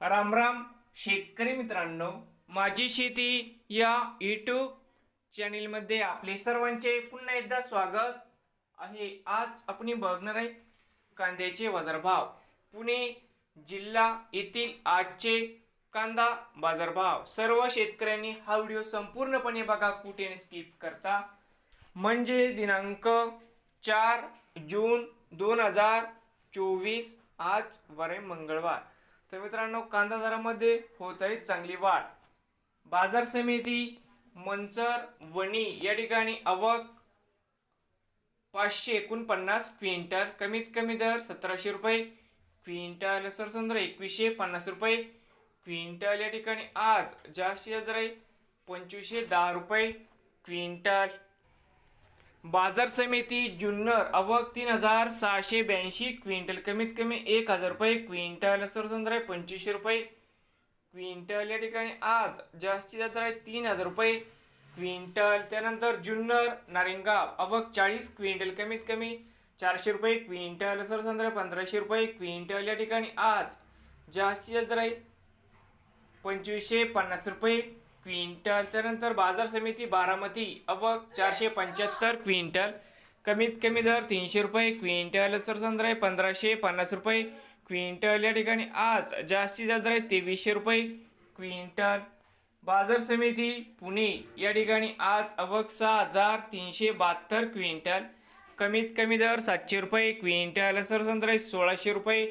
राम राम शेतकरी मित्रांनो. माझी शेती या यूट्यूब चॅनेलमध्ये आपले सर्वांचे पुन्हा एकदा स्वागत आहे. आज आपण बघणार आहे कांद्याचे बाजारभाव. पुणे जिल्हा येथील आजचे कांदा बाजारभाव. सर्व शेतकऱ्यांनी हा व्हिडिओ संपूर्णपणे बघा कुठे स्किप करता. म्हणजे दिनांक चार जून दोन हजार चोवीस आज वरे मंगळवार. तर मित्रांनो कांदा दरामध्ये होत आहे चांगली वाढ. बाजार समिती मंचर वणी या ठिकाणी आवक पाचशे एकोणपन्नास क्विंटल कमीत कमी दर सतराशे रुपये क्विंटल. सरसंद्र एकवीसशे पन्नास रुपये क्विंटल. या ठिकाणी आज जास्तीत दर आहे पंचवीसशे दहा रुपये क्विंटल. बाजार समिती जुन्नर आवक तीन हजार सहाशे ब्याऐंशी क्विंटल कमीत कमी एक हजार रुपये क्विंटल सरसंद्र आहे पंचवीसशे रुपये क्विंटल या ठिकाणी आज जास्तीत जास्त आहे तीन हजार रुपये क्विंटल त्यानंतर जुन्नर नारिंगाव आवक चाळीस क्विंटल कमीत कमी चारशे रुपये क्विंटल सरसंद्र पंधराशे रुपये क्विंटल या ठिकाणी आज जास्तीत जास्त आहे पंचवीसशे पन्नास रुपये क्विंटल. त्यानंतर बाजार समिती बारामती अवक चारशे पंच्याहत्तर क्विंटल. कमीत कमी दर तीनशे रुपये क्विंटल सरसंद्र आहे पंधराशे पन्नास रुपये क्विंटल या ठिकाणी आज जास्तीत जास्त दर आहे तेवीसशे रुपये क्विंटल. बाजार समिती पुणे या ठिकाणी आज अवक सहा हजार तीनशे बहात्तर क्विंटल. कमीत कमी दर सातशे रुपये क्विंटल सरसंद्र आहे सोळाशे रुपये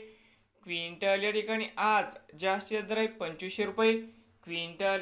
क्विंटल या ठिकाणी आज जास्तीत जास्त आहे पंचवीसशे रुपये क्विंटल.